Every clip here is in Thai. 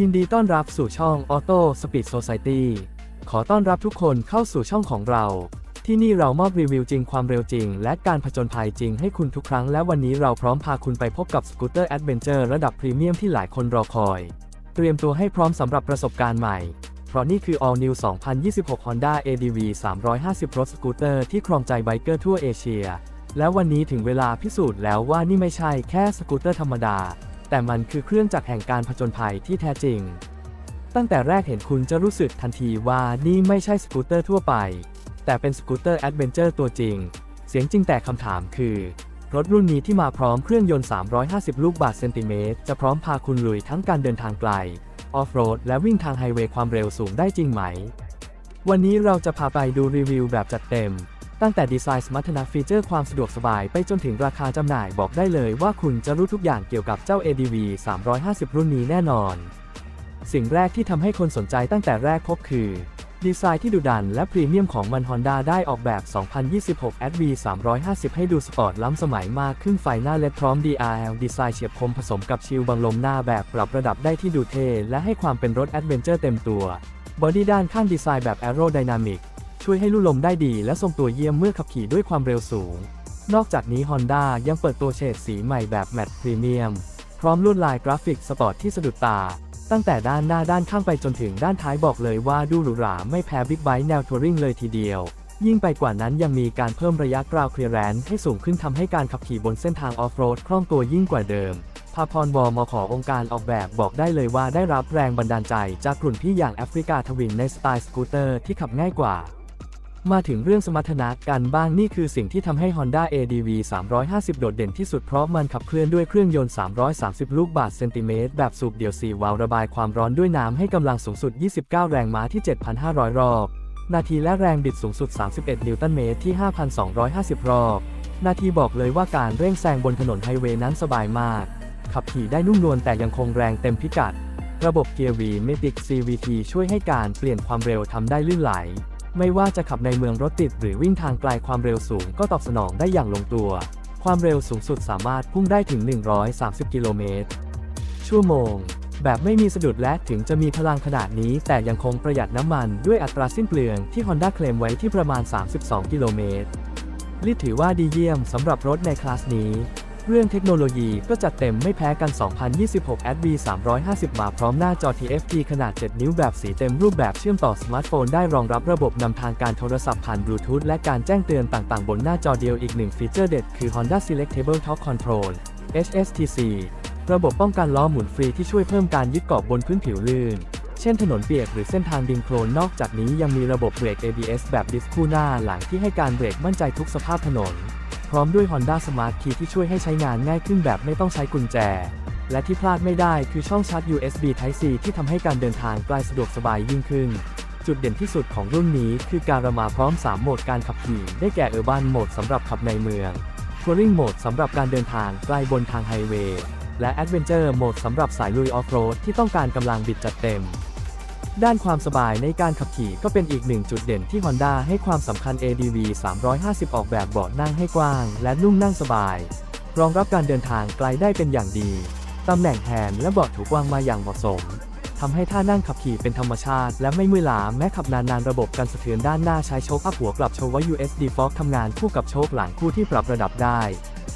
ยินดีต้อนรับสู่ช่อง Auto Speed Society ขอต้อนรับทุกคนเข้าสู่ช่องของเรา ที่นี่เรามอบรีวิวจริงความเร็วจริง และการผจญภัยจริงให้คุณทุกครั้ง และวันนี้เราพร้อมพาคุณไปพบกับสกูตเตอร์แอดเวนเจอร์ระดับพรีเมียมที่หลายคนรอคอย เตรียมตัวให้พร้อมสำหรับประสบการณ์ใหม่ เพราะนี่คือ All New 2026 Honda ADV 350 รถสกูตเตอร์ที่ครองใจไบเกอร์ทั่วเอเชีย แล้ววันนี้ถึงเวลาพิสูจน์แล้วว่านี่ไม่ใช่แค่สกูตเตอร์ธรรมดา แต่มันคือเครื่องจักรแห่งการผจญภัยที่แท้จริง ตั้งแต่แรกเห็นคุณจะรู้สึกทันทีว่านี่ไม่ใช่สกูตเตอร์ทั่วไป แต่เป็นสกูตเตอร์แอดเวนเจอร์ตัวจริง เสียงจริงแต่คำถามคือ รถรุ่นนี้ที่มาพร้อมเครื่องยนต์ 350 ลูกบาศก์เซนติเมตรจะพร้อมพาคุณลุยทั้งการเดินทางไกล ออฟโรดและวิ่งทางไฮเวย์ความเร็วสูงได้จริงไหม วันนี้เราจะพาไปดูรีวิวแบบจัดเต็ม ตั้งแต่ดีไซน์สมรรถนะฟีเจอร์ความสะดวกสบายไปจนถึงราคาจำหน่ายบอกได้เลยว่าคุณจะรู้ทุกอย่างเกี่ยวกับเจ้า ADV 350 รุ่นนี้แน่นอน สิ่งแรกที่ทำให้คนสนใจตั้งแต่แรกพบคือ ดีไซน์ที่ดุดันและพรีเมียมของมัน Honda ได้ออกแบบ 2026 ADV 350 ให้ดูสปอร์ตล้ำสมัยมากขึ้นไฟหน้าเล็ดพร้อม DRL ดีไซน์เฉียบคมผสมกับชิลบังลมหน้าแบบปรับระดับได้ที่ดูเท่และให้ความเป็นรถแอดเวนเจอร์เต็มตัวบอดี้ด้านข้างดีไซน์แบบ Aerodynamic ช่วยให้ลู่ลมได้ดีและทรงตัวเยี่ยมเมื่อขับขี่ด้วยความเร็วสูง นอกจากนี้ Honda ยังเปิดตัวเฉดสีใหม่แบบแมตต์พรีเมียม พร้อมลวดลายกราฟิกสปอร์ตที่สะดุดตา ตั้งแต่ด้านหน้าด้านข้างไปจนถึงด้านท้ายบอกเลยว่าดูหรูหราไม่แพ้บิ๊กไบค์แนวทัวริงเลยทีเดียว ยิ่งไปกว่านั้นยังมีการเพิ่มระยะกราวเคลียร์แรนซ์ให้สูงขึ้นทำให้การขับขี่บนเส้นทางออฟโรดคล่องตัวยิ่งกว่าเดิมพาพรวอมขอองค์การออกแบบบอกได้เลยว่าได้รับแรงบันดาลใจจากกลุ่นพี่อย่างแอฟริกาทวินในสไตล์สกูตเตอร์ที่ขับง่ายกว่า มาถึงเรื่องสมรรถนะกันบ้างนี่คือสิ่งที่ทำให้ Honda ADV 350 โดดเด่นที่สุดเพราะมันขับเคลื่อนด้วยเครื่องยนต์ 330 ลูกบาศก์เซนติเมตรแบบสูบเดี่ยว 4 วาล์วระบายความร้อนด้วยน้ำให้กำลังสูงสุด 29 แรงม้าที่ 7,500 รอบ นาทีและแรงบิดสูงสุด 31 นิวตันเมตรที่ 5,250 รอบ นาทีบอกเลยว่าการเร่งแซงบนถนนไฮเวย์นั้นสบายมาก ขับขี่ได้นุ่มนวลแต่ยังคงแรงเต็มพิกัด ระบบเกียร์ V Matic CVT ช่วยให้การเปลี่ยนความเร็วทำได้ลื่นไหล ไม่ว่าจะขับในเมืองรถติดหรือวิ่งทางไกลความเร็วสูงก็ตอบสนองได้อย่างลงตัว ความเร็วสูงสุดสามารถพุ่งได้ถึง 130 กิโลเมตร ชั่วโมง แบบไม่มีสะดุดและถึงจะมีพลังขนาดนี้ แต่ยังคงประหยัดน้ำมันด้วยอัตราสิ้นเปลืองที่ Honda เคลมไว้ที่ประมาณ 32 กิโลเมตรลิถือว่าดีเยี่ยมสำหรับรถในคลาสนี้ เรื่องเทคโนโลยีก็จัดเต็มไม่แพ้กัน 2026 ADV 350 มาพร้อมหน้าจอ TFT ขนาด 7 นิ้วแบบสีเต็มรูปแบบเชื่อมต่อสมาร์ทโฟนได้รองรับระบบนำทางการโทรศัพท์ผ่านบลูทูธและการแจ้งเตือนต่างๆ บนหน้าจอเดียวอีกหนึ่งฟีเจอร์เด็ดคือ Honda Selectable Torque Control HSTC ระบบป้องกันล้อหมุนฟรีที่ช่วยเพิ่มการยึดเกาะบนพื้นผิวลื่น เช่นถนนเปียกหรือเส้นทางดินโคลน นอกจากนี้ยังมีระบบเบรก ABS แบบดิสคู่หน้าหลังที่ให้การเบรกมั่นใจทุกสภาพถนน พร้อมด้วย Honda Smart Key ที่ช่วยให้ใช้งานง่ายขึ้นแบบไม่ต้องใช้กุญแจ และที่พลาดไม่ได้คือช่องชาร์จ USB Type C ที่ทำให้การเดินทางไกลสะดวกสบายยิ่งขึ้น จุดเด่นที่สุดของรุ่นนี้คือการระมาพร้อม 3 โหมดการขับขี่ ได้แก่ Urban Mode สำหรับขับในเมือง Touring Mode สำหรับการเดินทางไกลบนทางไฮเวย์และ Adventure Mode สำหรับสายลุยออฟโรดที่ต้องการกำลังบิดจัดเต็ม ด้านความสบายในการขับขี่ก็เป็นอีกหนึ่งจุดเด่นที่ Honda ให้ความสำคัญ ADV 350 ออกแบบเบาะนั่งให้กว้าง และนุ่มนั่งสบาย รองรับการเดินทางไกลได้เป็นอย่างดี ตำแหน่งแฮนด์และเบาะถูกวางมาอย่างเหมาะสมทำให้ท่านั่งขับขี่เป็นธรรมชาติ และไม่เมื่อยล้าแม้ขับนานๆระบบการสะเทือนด้านหน้าใช้โชคอัพหัวกลับโชว์ว่า USB Fork ทำงานคู่กับโชคหลังคู่ที่ปรับระดับได้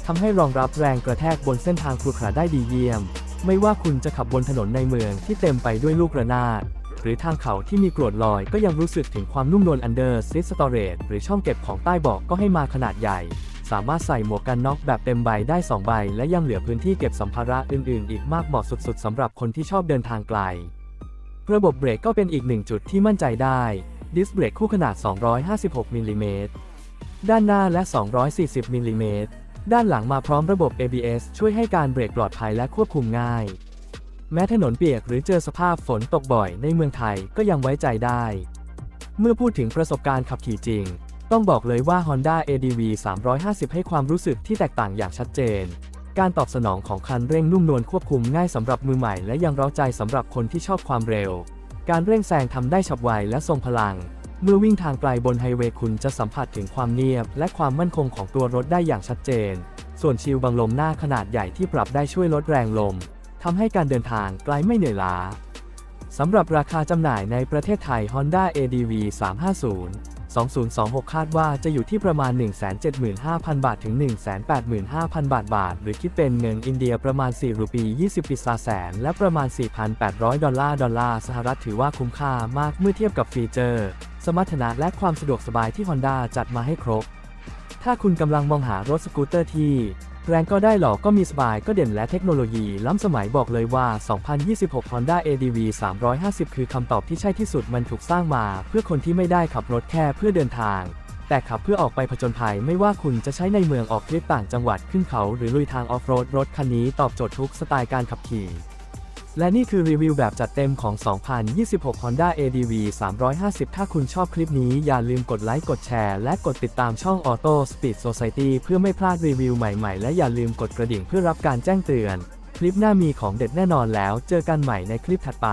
ทำให้รองรับแรงกระแทกบนเส้นทางครุขระได้ดีเยี่ยม ไม่ว่าคุณจะขับบนถนนในเมืองที่เต็มไปด้วยลูกระนาด หรือทางเขาที่มีกรวดลอยก็ยังรู้สึกถึงความนุ่มนวล Under Seat Storage หรือช่องเก็บของใต้เบาะก็ให้มาขนาดใหญ่ สามารถใส่หมวกกันน็อกแบบเต็มใบได้ 2 ใบ และยังเหลือพื้นที่เก็บสัมภาระอื่นๆ อีกมากเหมาะสุดๆสำหรับคนที่ชอบเดินทางไกล ระบบเบรกก็เป็นอีกหนึ่งจุดที่มั่นใจได้ดิสเบรกคู่ขนาด 256 มิลลิเมตร ด้านหน้าและ 240 มิลลิเมตร ด้านหลังมาพร้อมระบบ ABS ช่วยให้การเบรกปลอดภัยและควบคุมง่าย แม้ถนนเปียกหรือเจอสภาพฝนตกบ่อยในเมืองไทยก็ยังไว้ใจได้ เมื่อพูดถึงประสบการณ์ขับขี่จริง ต้องบอกเลยว่า Honda ADV 350 ให้ความรู้สึกที่แตกต่างอย่างชัดเจน การตอบสนองของคันเร่งนุ่มนวลควบคุมง่ายสำหรับมือใหม่ และยังร้าใจสำหรับคนที่ชอบความเร็ว การเร่งแซงทำได้ฉับไวและทรงพลัง เมื่อวิ่งทางไกลบนไฮเวย์คุณจะสัมผัสถึงความเนียบ และความมั่นคงของตัวรถได้อย่างชัดเจน ส่วนชิลบังลมหน้าขนาดใหญ่ที่ปรับได้ช่วยลดแรงลม ทำให้การเดินทางไกลไม่เหนื่อยล้าสำหรับราคาจำหน่ายในประเทศไทย Honda ADV 350 2026 คาดว่าจะอยู่ที่ประมาณ 175,000 บาท ถึง 185,000 บาท บาท หรือคิดเป็นเงินอินเดียประมาณ 4 รูปี 20 ปิซาแสน และประมาณ 4,800 ดอลลาร์ ดอลลาร์สหรัฐถือว่าคุ้มค่ามากเมื่อเทียบกับฟีเจอร์ สมรรถนะและความสะดวกสบายที่ Honda จัดมาให้ครบ ถ้าคุณกำลังมองหารถสกูตเตอร์ที่ แรงก็ได้หล่อก็มีสบายก็เด่นและเทคโนโลยีล้ำสมัยบอกเลยว่า 2026 Honda ADV 350 คือคำตอบที่ใช่ที่สุดมันถูกสร้างมา เพื่อคนที่ไม่ได้ขับรถแค่เพื่อเดินทาง แต่ขับเพื่อออกไปผจญภัยไม่ว่าคุณจะใช้ในเมืองออกทริปต่างจังหวัดขึ้นเขา หรือลุยทางออฟโรดรถคันนี้ตอบโจทย์ทุกสไตล์การขับขี่ และนี่คือรีวิวแบบจัดเต็มของ 2026 Honda ADV 350 ถ้าคุณชอบคลิปนี้อย่าลืมกดไลค์ กดแชร์ และกดติดตามช่อง Auto Speed Society เพื่อไม่พลาดรีวิวใหม่ๆ และอย่าลืมกดกระดิ่งเพื่อรับการแจ้งเตือน คลิปหน้ามีของเด็ดแน่นอนแล้ว เจอกันใหม่ในคลิปถัดไป